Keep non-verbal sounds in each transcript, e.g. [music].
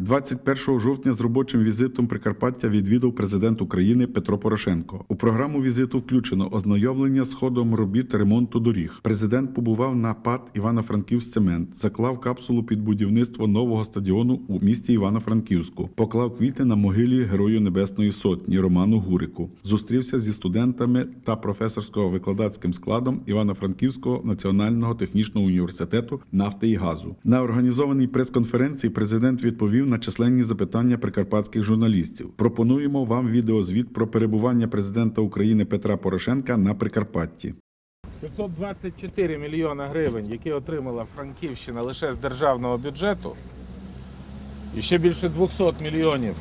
21 жовтня з робочим візитом Прикарпаття відвідав президент України Петро Порошенко. У програму візиту включено ознайомлення з ходом робіт ремонту доріг. Президент побував на ПАД Івано-Франківськцемент, заклав капсулу під будівництво нового стадіону у місті Івано-Франківську, поклав квіти на могилі Герою Небесної Сотні Роману Гурику, зустрівся зі студентами та професорсько-викладацьким складом Івано-Франківського національного технічного університету нафти і газу. На організованій прес-конференції президент відповів на численні запитання прикарпатських журналістів. Пропонуємо вам відеозвіт про перебування президента України Петра Порошенка на Прикарпатті. 524 мільйона гривень, які отримала Франківщина лише з державного бюджету, і ще більше 200 мільйонів,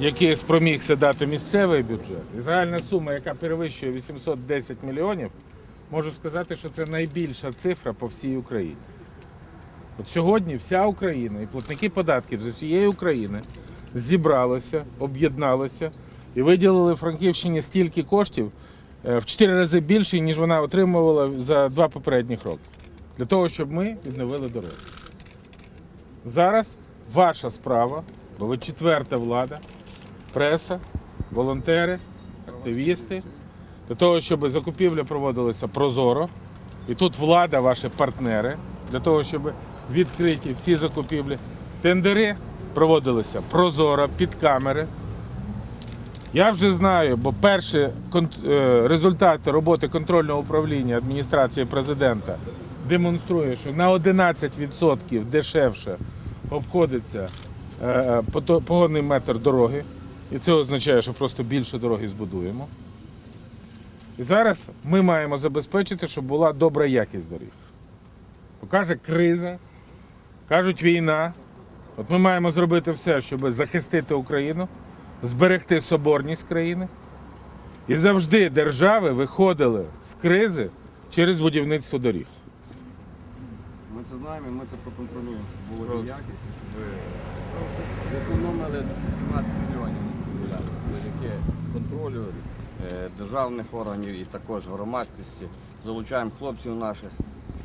які спромігся дати місцевий бюджет, і загальна сума, яка перевищує 810 мільйонів, можу сказати, що це найбільша цифра по всій Україні. От сьогодні вся Україна і платники податків з усієї України зібралися, об'єдналися і виділили Франківщині стільки коштів е, в 4 рази більше, ніж вона отримувала за два попередніх роки. Для того, щоб ми відновили дороги. Зараз ваша справа, бо ви четверта влада, преса, волонтери, активісти, для того, щоб закупівля проводилася прозоро. І тут влада, ваші партнери, для того, щоб відкриті всі закупівлі. Тендери проводилися прозоро, під камери. Я вже знаю, бо перші е, результати роботи контрольного управління адміністрації президента демонструє, що на 11% дешевше обходиться е, погодний метр дороги. І це означає, що просто більше дороги збудуємо. І зараз ми маємо забезпечити, щоб була добра якість доріг. Покаже криза, кажуть війна. От ми маємо зробити все, щоб захистити Україну, зберегти соборність країни. І завжди держави виходили з кризи через будівництво доріг. Ми це знаємо, і ми це проконтролюємо, щоб було і якість, і щоб зекономили 17 мільйонів на цій завдяки контролю е, державних органів і також громадськості. Залучаємо хлопців наших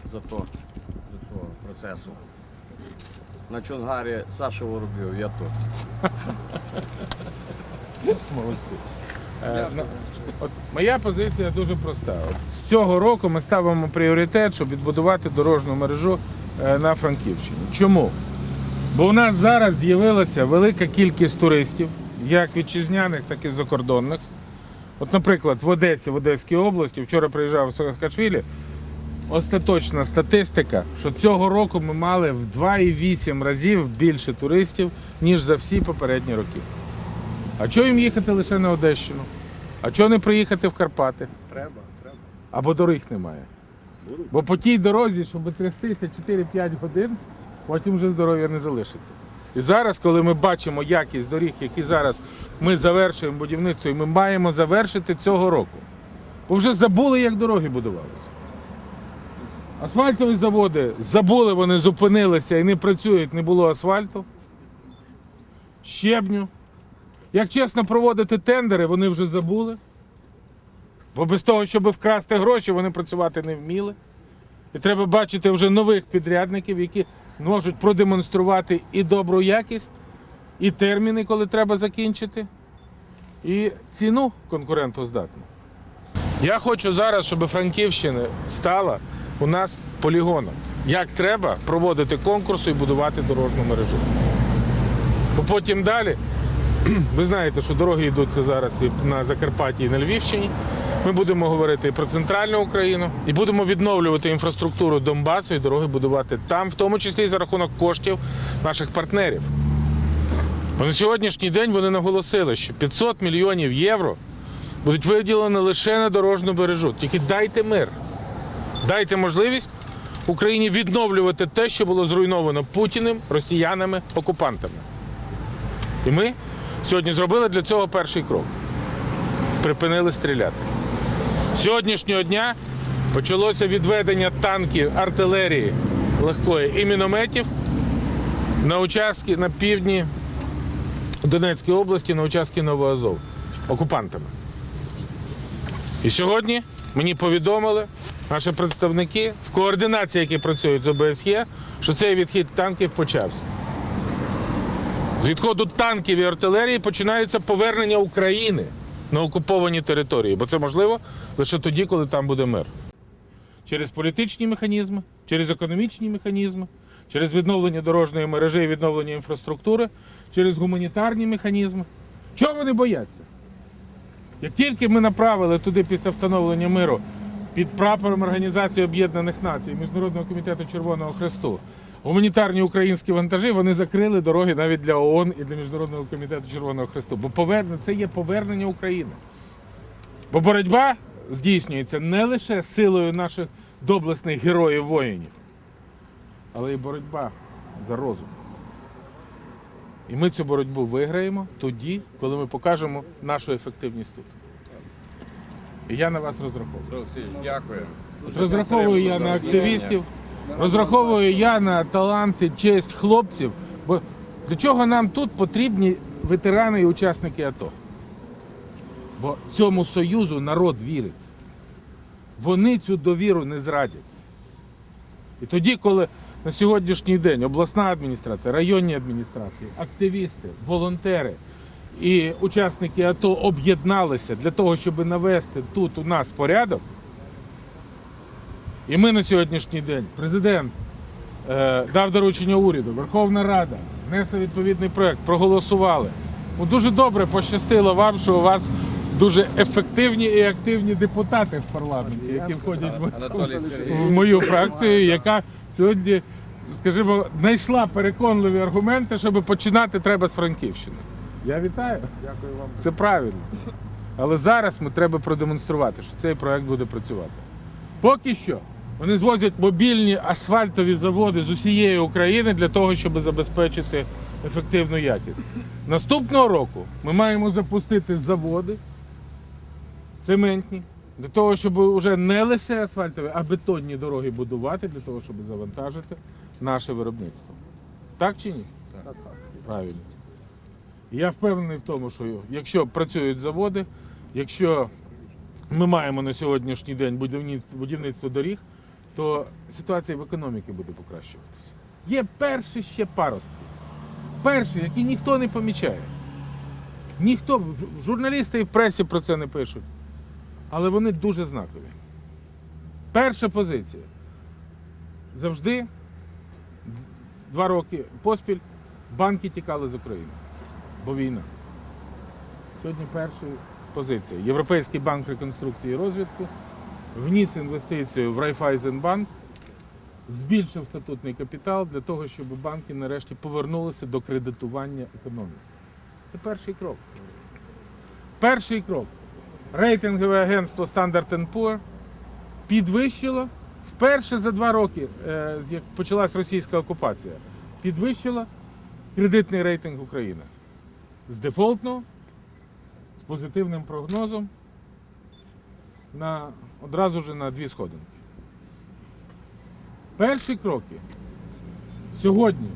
за то, до цього процесу. На Чонгарі Саша Воробйов, я тут. Молодці. Е, ну, От моя позиція дуже проста. З цього року ми ставимо пріоритет, щоб відбудувати дорожню мережу е, на Франківщині. Чому? Бо у нас зараз з'явилася велика кількість туристів, як вітчизняних, так і закордонних. От, наприклад, в Одесі, в Одеській області, вчора приїжджав Саакашвілі, остаточна статистика, що цього року ми мали в 2,8 разів більше туристів, ніж за всі попередні роки. А чого їм їхати лише на Одещину? А чого не приїхати в Карпати? Треба, треба. Або доріг немає. Бо по тій дорозі, щоб трястися 4-5 годин, потім вже здоров'я не залишиться. І зараз, коли ми бачимо якість доріг, які зараз ми завершуємо будівництво, і ми маємо завершити цього року. Бо вже забули, як дороги будувалися. Асфальтові заводи забули, вони зупинилися і не працюють, не було асфальту. Щебню. Як чесно проводити тендери, вони вже забули. Бо без того, щоб вкрасти гроші, вони працювати не вміли. І треба бачити вже нових підрядників, які можуть продемонструвати і добру якість, і терміни, коли треба закінчити, і ціну конкурентоздатну. Я хочу зараз, щоб Франківщина стала у нас полігоном. Як треба проводити конкурси і будувати дорожню мережу. Бо потім далі [clears throat] ви знаєте, що дороги йдуть це зараз і на Закарпатті, і на Львівщині. Ми будемо говорити і про центральну Україну, і будемо відновлювати інфраструктуру Донбасу і дороги будувати там, в тому числі і за рахунок коштів наших партнерів. Бо на сьогоднішній день вони наголосили, що 500 мільйонів євро будуть виділені лише на дорожню бережу. Тільки дайте мир, дайте можливість Україні відновлювати те, що було зруйновано Путіним, росіянами, окупантами. І ми сьогодні зробили для цього перший крок. Припинили стріляти. Сьогоднішнього дня почалося відведення танків, артилерії легкої і мінометів на участки на півдні Донецької області, на участки Новоазов окупантами. І сьогодні мені повідомили наші представники в координації, які працюють з ОБСЄ, що цей відхід танків почався. З відходу танків і артилерії починається повернення України на окуповані території, бо це можливо лише тоді, коли там буде мир. Через політичні механізми, через економічні механізми, через відновлення дорожньої мережі і відновлення інфраструктури, через гуманітарні механізми. Чого вони бояться? Як тільки ми направили туди після встановлення миру під прапором Організації Об'єднаних Націй, Міжнародного комітету Червоного Хресту, гуманітарні українські вантажі, вони закрили дороги навіть для ООН і для Міжнародного комітету Червоного Хресту. Бо повернення це є повернення України. Бо боротьба здійснюється не лише силою наших доблесних героїв воїнів, але й боротьба за розум. І ми цю боротьбу виграємо тоді, коли ми покажемо нашу ефективність тут. І я на вас розраховую. Дякую. Розраховую я на активістів, розраховую я на таланти, честь хлопців. Бо для чого нам тут потрібні ветерани і учасники АТО? Бо цьому союзу народ вірить. Вони цю довіру не зрадять. І тоді, коли на сьогоднішній день обласна адміністрація, районні адміністрації, активісти, волонтери і учасники АТО об'єдналися для того, щоб навести тут у нас порядок, і ми на сьогоднішній день, президент е, дав доручення уряду, Верховна Рада внесла відповідний проект, проголосували. Ну, дуже добре пощастило вам, що у вас дуже ефективні і активні депутати в парламенті, які входять в, в мою фракцію, яка сьогодні, скажімо, знайшла переконливі аргументи, щоб починати треба з Франківщини. Я вітаю. Дякую вам. Це правильно. Але зараз ми треба продемонструвати, що цей проект буде працювати. Поки що вони звозять мобільні асфальтові заводи з усієї України для того, щоб забезпечити ефективну якість. Наступного року ми маємо запустити заводи цементні, для того, щоб вже не лише асфальтові, а бетонні дороги будувати, для того, щоб завантажити наше виробництво. Так чи ні? Так. Правильно. Я впевнений в тому, що якщо працюють заводи, якщо ми маємо на сьогоднішній день будівництво, будівництво доріг, то ситуація в економіці буде покращуватися. Є перші ще паростки. Перші, які ніхто не помічає. Ніхто, журналісти і в пресі про це не пишуть. Але вони дуже знакові. Перша позиція. Завжди два роки поспіль банки тікали з України. Бо війна. Сьогодні перша позиція. Європейський банк реконструкції і розвитку вніс інвестицію в Райфайзенбанк, збільшив статутний капітал для того, щоб банки нарешті повернулися до кредитування економіки. Це перший крок. Перший крок. Рейтингове агентство Standard Poor підвищило вперше за два роки, е, як почалась російська окупація, підвищило кредитний рейтинг України з дефолтного, з позитивним прогнозом на, одразу ж на дві сходинки. Перші кроки. Сьогодні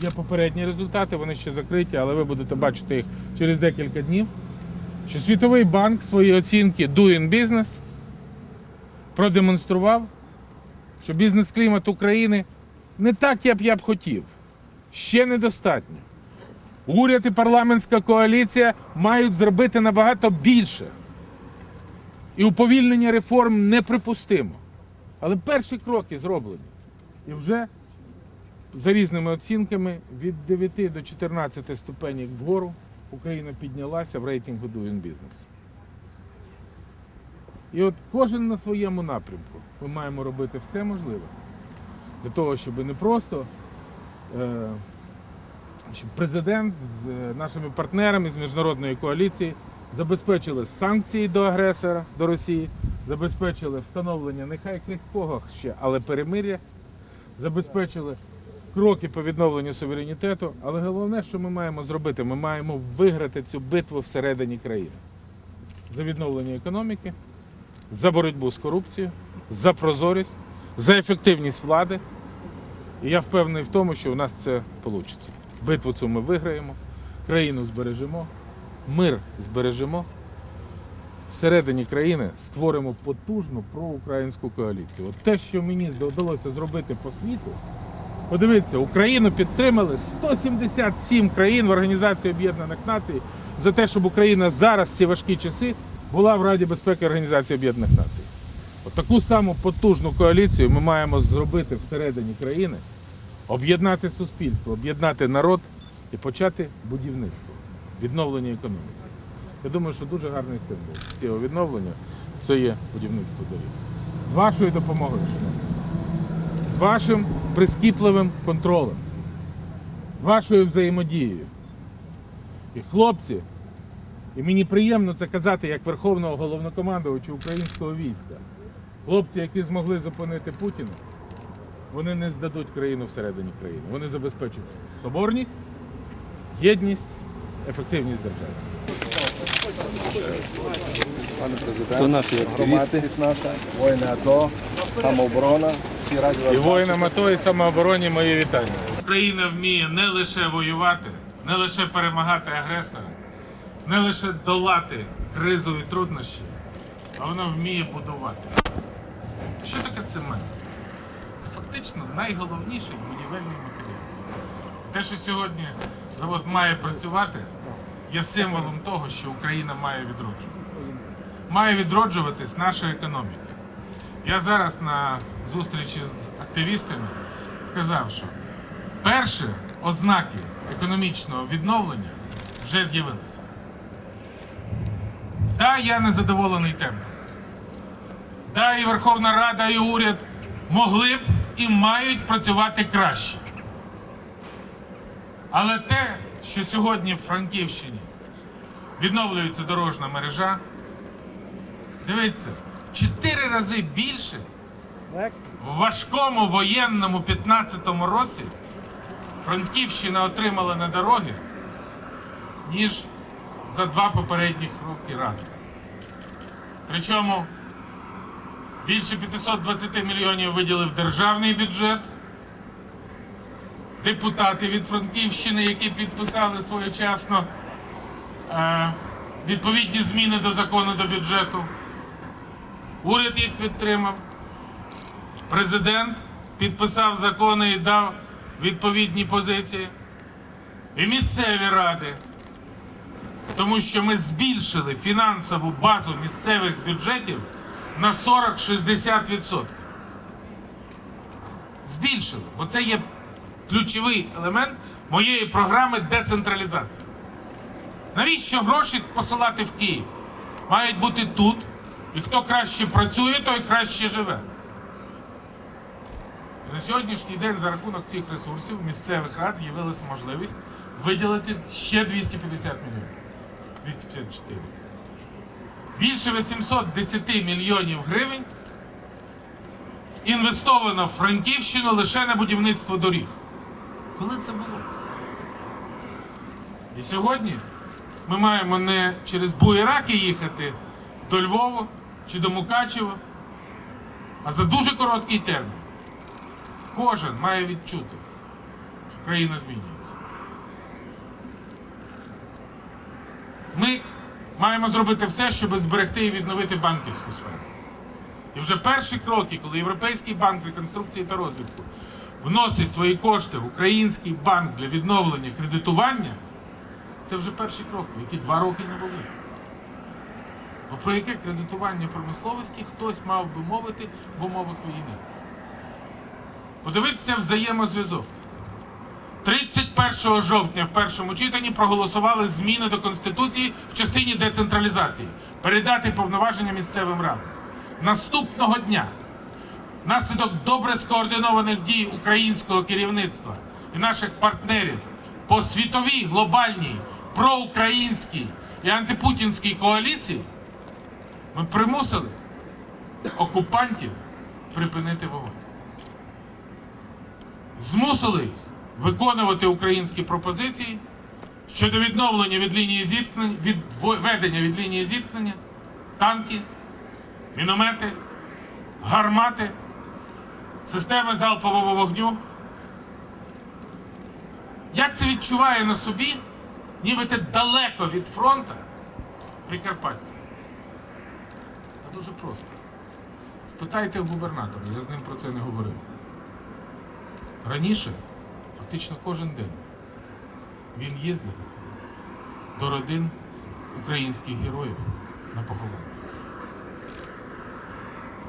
є попередні результати, вони ще закриті, але ви будете бачити їх через декілька днів. Що Світовий банк свої оцінки Doing Business продемонстрував, що бізнес-клімат України не так, як я б хотів. Ще недостатньо. Уряд і парламентська коаліція мають зробити набагато більше. І уповільнення реформ неприпустимо. Але перші кроки зроблені. І вже за різними оцінками від 9 до 14 ступенів вгору Україна піднялася в рейтингу Doing Business. І от кожен на своєму напрямку ми маємо робити все можливе для того, щоб не просто е, щоб президент з е, нашими партнерами з міжнародної коаліції забезпечили санкції до агресора, до Росії, забезпечили встановлення нехай крихкого ще, але перемир'я, забезпечили кроки по відновленню суверенітету. Але головне, що ми маємо зробити, ми маємо виграти цю битву всередині країни за відновлення економіки, за боротьбу з корупцією, за прозорість, за ефективність влади. І я впевнений в тому, що у нас це вийде. Битву цю ми виграємо, країну збережемо, мир збережемо. Всередині країни створимо потужну проукраїнську коаліцію. От те, що мені вдалося зробити по світу, Подивіться, Україну підтримали 177 країн в Організації Об'єднаних Націй за те, щоб Україна зараз в ці важкі часи була в Раді безпеки Організації Об'єднаних Націй. От саму потужну коаліцію ми маємо зробити всередині країни, об'єднати суспільство, об'єднати народ і почати будівництво, відновлення економіки. Я думаю, що дуже гарний символ цього відновлення це є будівництво доріг. З вашою допомогою, шановні з вашим прискіпливим контролем, з вашою взаємодією. І хлопці, і мені приємно це казати як Верховного головнокомандувача українського війська. Хлопці, які змогли зупинити Путіна, вони не здадуть країну всередині країни. Вони забезпечать соборність, єдність, ефективність держави. То наші активісти. Громадськість наша, воїни АТО, самооборона, всі раді вас І воїнам АТО і самообороні мої вітання. Україна вміє не лише воювати, не лише перемагати агресора, не лише долати кризу і труднощі, а вона вміє будувати. Що таке цемент? Це фактично найголовніший будівельний матеріал. Те, що сьогодні завод має працювати, є символом того, що Україна має відроджуватися. Має відроджуватись наша економіка. Я зараз на зустрічі з активістами сказав, що перші ознаки економічного відновлення вже з'явилися. Да, я не задоволений темпом. Да, і Верховна Рада, і уряд могли б і мають працювати краще. Але те, що сьогодні в Франківщині відновлюється дорожна мережа, дивіться, в чотири рази більше в важкому воєнному 15-му році Франківщина отримала на дороги, ніж за два попередніх роки разом. Причому більше 520 мільйонів виділив державний бюджет. Депутати від Франківщини, які підписали своєчасно е, відповідні зміни до закону до бюджету. Уряд їх підтримав. Президент підписав закони і дав відповідні позиції. І місцеві ради. Тому що ми збільшили фінансову базу місцевих бюджетів на 40-60%. Збільшили, бо це є ключовий елемент моєї програми децентралізації. Навіщо гроші посилати в Київ? Мають бути тут, і хто краще працює, той краще живе. І на сьогоднішній день за рахунок цих ресурсів місцевих рад з'явилася можливість виділити ще 250 мільйонів. 254. Більше 810 мільйонів гривень інвестовано в Франківщину лише на будівництво доріг. Коли це було? І сьогодні ми маємо не через Буєраки їхати до Львова чи до Мукачева, а за дуже короткий термін. Кожен має відчути, що країна змінюється. Ми маємо зробити все, щоб зберегти і відновити банківську сферу. І вже перші кроки, коли Європейський банк реконструкції та розвитку вносить свої кошти в український банк для відновлення кредитування, це вже перші кроки, які два роки не були. Бо про яке кредитування промисловості хтось мав би мовити в умовах війни? Подивіться взаємозв'язок. 31 жовтня в першому читанні проголосували зміни до Конституції в частині децентралізації, передати повноваження місцевим радам. Наступного дня, внаслідок добре скоординованих дій українського керівництва і наших партнерів по світовій глобальній проукраїнській і антипутінській коаліції, ми примусили окупантів припинити вогонь змусили їх виконувати українські пропозиції щодо відновлення від лінії зіткнення, від ведення від лінії зіткнення, танки, міномети, гармати, системи залпового вогню. Як це відчуває на собі, ніби ти далеко від фронту Прикарпаття? Дуже просто. Спитайте губернатора, я з ним про це не говорив. Раніше, фактично кожен день, він їздив до родин українських героїв на поховання.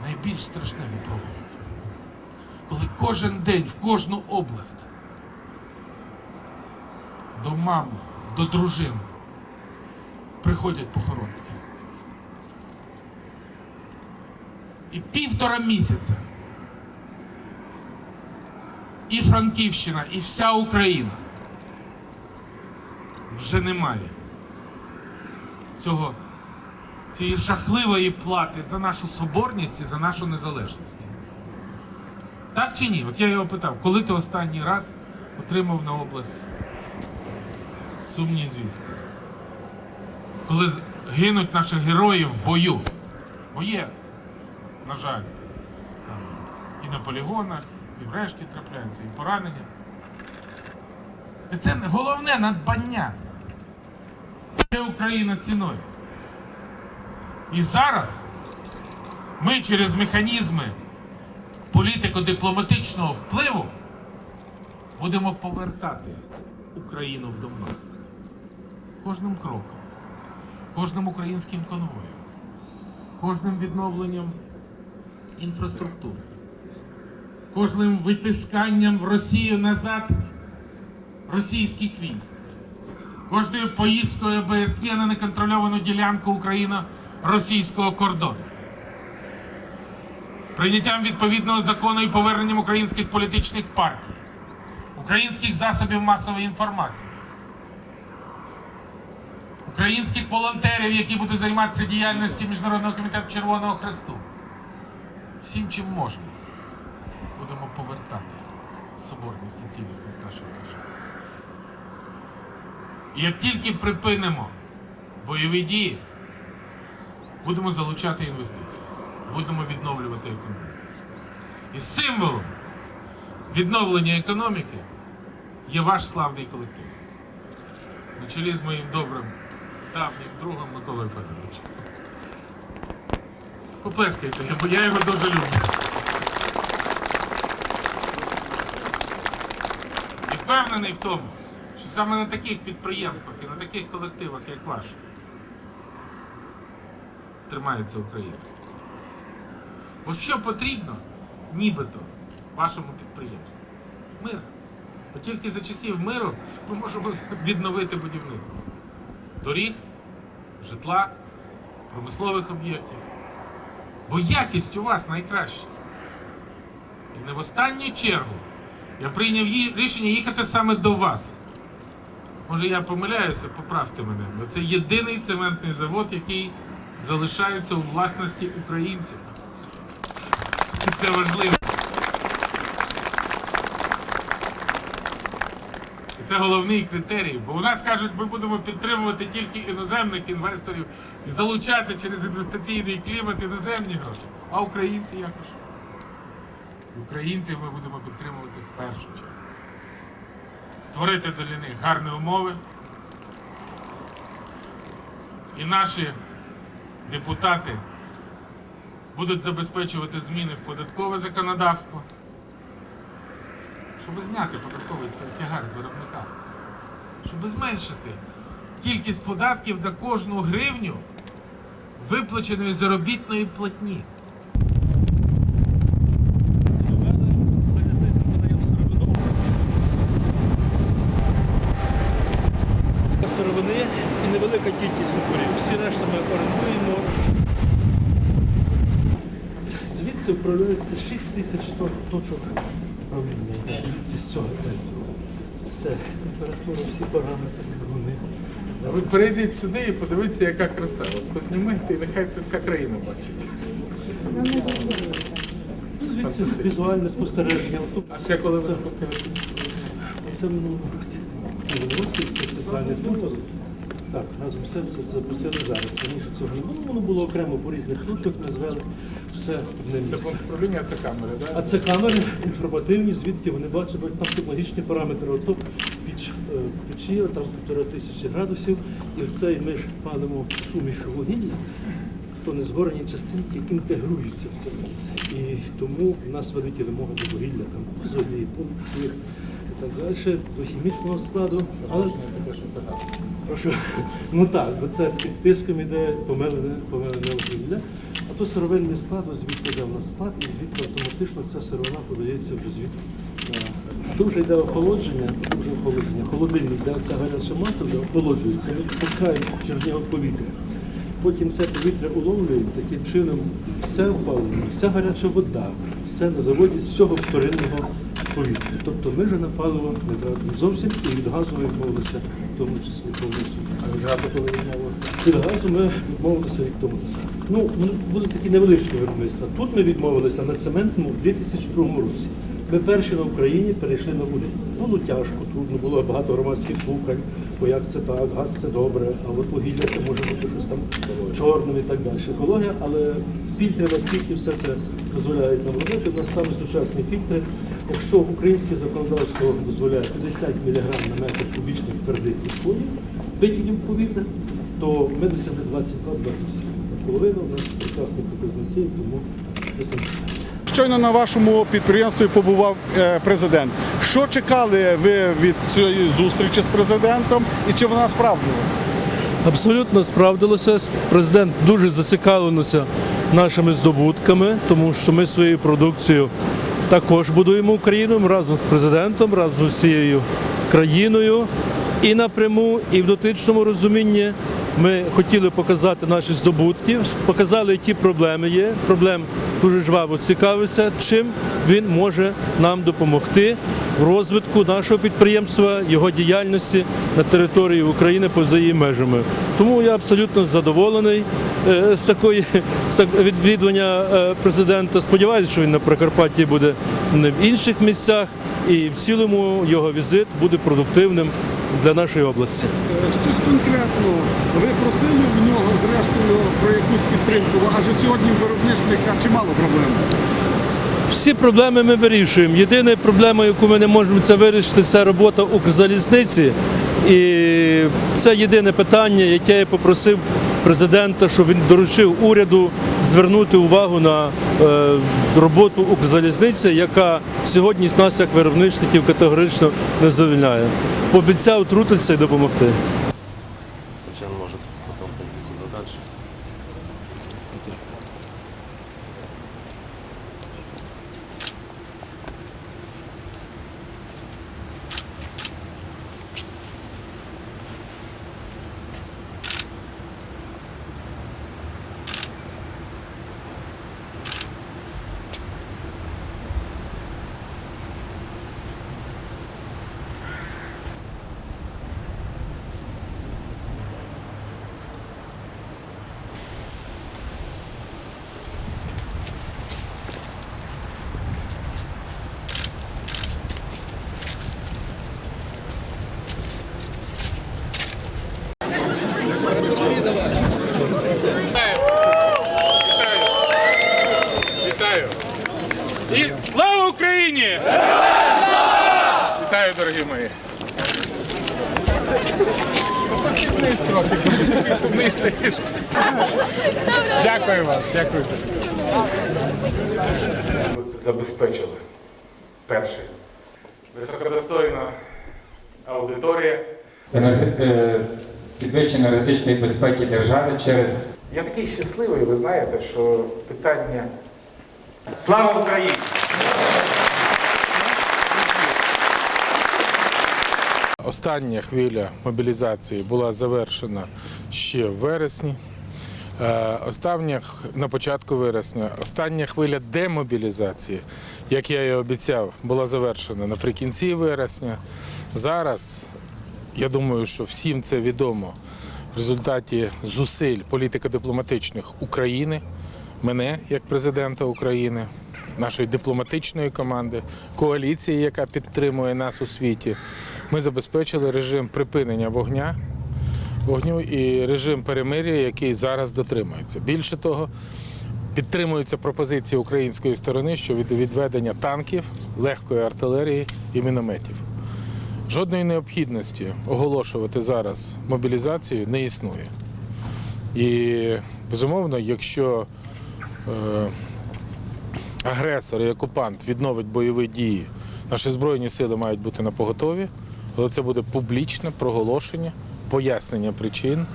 Найбільш страшне випробування. Коли кожен день в кожну область до мам, до дружин приходять похоронки. І півтора місяця і Франківщина, і вся Україна вже немає цього, цієї жахливої плати за нашу соборність і за нашу незалежність. Так чи ні? От я його питав, коли ти останній раз отримав на область сумні звістки? Коли гинуть наші герої в бою. Бо є, на жаль, і на полігонах, і врешті трапляються, і поранення. І це головне надбання. Це Україна ціною. І зараз ми через механізми політико-дипломатичного впливу будемо повертати Україну в Донбас. Кожним кроком, кожним українським конвоєм, кожним відновленням інфраструктури, кожним витисканням в Росію назад російських військ, кожною поїздкою БСВ на неконтрольовану ділянку Україно-російського кордону прийняттям відповідного закону і поверненням українських політичних партій, українських засобів масової інформації, українських волонтерів, які будуть займатися діяльністю Міжнародного комітету Червоного Хресту. Всім, чим можемо, будемо повертати соборність і цілісність нашої держави. І як тільки припинимо бойові дії, будемо залучати інвестиції, будемо відновлювати економіку. І символом відновлення економіки є ваш славний колектив. На чолі з моїм добрим давнім другом Миколою Федоровичем. Поплескайте, бо я його дуже люблю. І впевнений в тому, що саме на таких підприємствах і на таких колективах, як ваш, тримається Україна. Бо що потрібно, нібито, вашому підприємству? Мир. Бо тільки за часів миру ми можемо відновити будівництво доріг, житла, промислових об'єктів. Бо якість у вас найкраща. І не в останню чергу я прийняв рішення їхати саме до вас. Може я помиляюся, поправте мене, бо це єдиний цементний завод, який залишається у власності українців. І це важливо. І це головний критерій, бо у нас кажуть, ми будемо підтримувати тільки іноземних інвесторів і залучати через інвестиційний клімат іноземні гроші. А українці якось? Українців ми будемо підтримувати в першу чергу. Створити для них гарні умови. І наші депутати будуть забезпечувати зміни в податкове законодавство, щоб зняти податковий тягар з виробника, щоб зменшити кількість податків на кожну гривню виплаченої заробітної платні. Сировини і невелика кількість купурів. Всі решта ми орендуємо. Звідси управляється 6 тисяч точок управління. Звідси з цього центру. Все, температура, всі параметри, вони. Ви перейдіть сюди і подивіться, яка краса. От познімайте, і нехай це вся країна бачить. Звідси візуальне спостереження. А ще коли ви запустили? Це в минулому році. Це центральний фронт. Так, разом цим це запустили зараз. Раніше цього не було, воно було окремо по різних точках, ми звели все одне Це місце. управління, це камери, так? А це камери інформативні, звідки вони бачать там технологічні параметри. Ото піч, е, печі, там півтора тисячі градусів, і в цей ми ж палимо суміш вугілля. то незгорені частинки інтегруються в цемент. І тому в нас великі вимоги до вугілля, там золі, пунктів і так далі, до хімічного складу. Але Прошу. Ну так, бо це під тиском іде помелене, помелене вугілля. А то сировинний склад, ось звідки йде в нас склад, і звідки автоматично ця сировина подається вже звідти. Е, Тут вже йде охолодження, тут вже охолодження. Холодильник, де ця гаряча маса вже охолоджується, ми пускаємо в його повітря. Потім це повітря уловлюємо, таким чином все опалення, вся гаряча вода, все на заводі з цього вторинного повітря. Тобто ми вже на паливо не тратимо зовсім і від газу відмовилися, в тому числі повністю. А від газу коли відмовилися? Від газу ми відмовилися рік тому назад. Ну, ну, були такі невеличкі виробництва. Тут ми відмовилися на цементному в 2002 році. Ми перші на Україні перейшли на уряд. Було тяжко, трудно, було багато громадських слухань, бо як це так, газ це добре, а от вугілля це може бути щось там чорним і так далі. Екологія, але фільтри на світі все це дозволяють нам робити. У нас саме сучасні фільтри. Якщо українське законодавство дозволяє 50 мг на метр кубічних твердих відходів, викидів повітря, то ми досягли 22-27. Половина у нас прекрасні показники, тому ми самі. Щойно на вашому підприємстві побував е, президент. Що чекали ви від цієї зустрічі з президентом і чи вона справдилась? Абсолютно справдилося. Президент дуже зацікавлений нашими здобутками, тому що ми своєю продукцією також будуємо Україну разом з президентом, разом з усією країною. І напряму, і в дотичному розумінні ми хотіли показати наші здобутки, показали, які проблеми є. Проблем дуже жваво цікавився, чим він може нам допомогти в розвитку нашого підприємства, його діяльності на території України поза її межами. Тому я абсолютно задоволений е, з такої відвідування е, президента. Сподіваюся, що він на Прикарпатті буде не в інших місцях, і в цілому його візит буде продуктивним для нашої області. Щось конкретно ви просили в нього зрештою про якусь підтримку, адже сьогодні в виробничника чимало проблем. Всі проблеми ми вирішуємо. Єдина проблема, яку ми не можемо це вирішити, це робота Укрзалізниці. І це єдине питання, яке я попросив президента, що він доручив уряду звернути увагу на е, роботу Укрзалізниці, яка сьогодні нас як виробничників категорично не завільняє. Пообіцяв трутитися і допомогти. Звичайно, може потім поїхати далі. Вітаю! І слава Україні! Вітаю, дорогі мої! Ти сумний стоїш. Дякую вам, дякую. Забезпечили. Перший. Високодостойна аудиторія. е, підвищення енергетичної безпеки держави через Я такий щасливий, ви знаєте, що питання Слава Україні! Остання хвиля мобілізації була завершена ще в вересні. Е, Остання на початку вересня. Остання хвиля демобілізації, як я і обіцяв, була завершена наприкінці вересня. Зараз я думаю, що всім це відомо в результаті зусиль політико-дипломатичних України, мене як президента України, нашої дипломатичної команди, коаліції, яка підтримує нас у світі. Ми забезпечили режим припинення вогня, вогню і режим перемир'я, який зараз дотримується. Більше того, підтримуються пропозиції української сторони щодо відведення танків, легкої артилерії і мінометів. Жодної необхідності оголошувати зараз мобілізацію не існує. І безумовно, якщо е, агресор і окупант відновить бойові дії, наші збройні сили мають бути на поготові, але це буде публічне проголошення, пояснення причин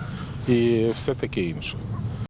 і все таке інше.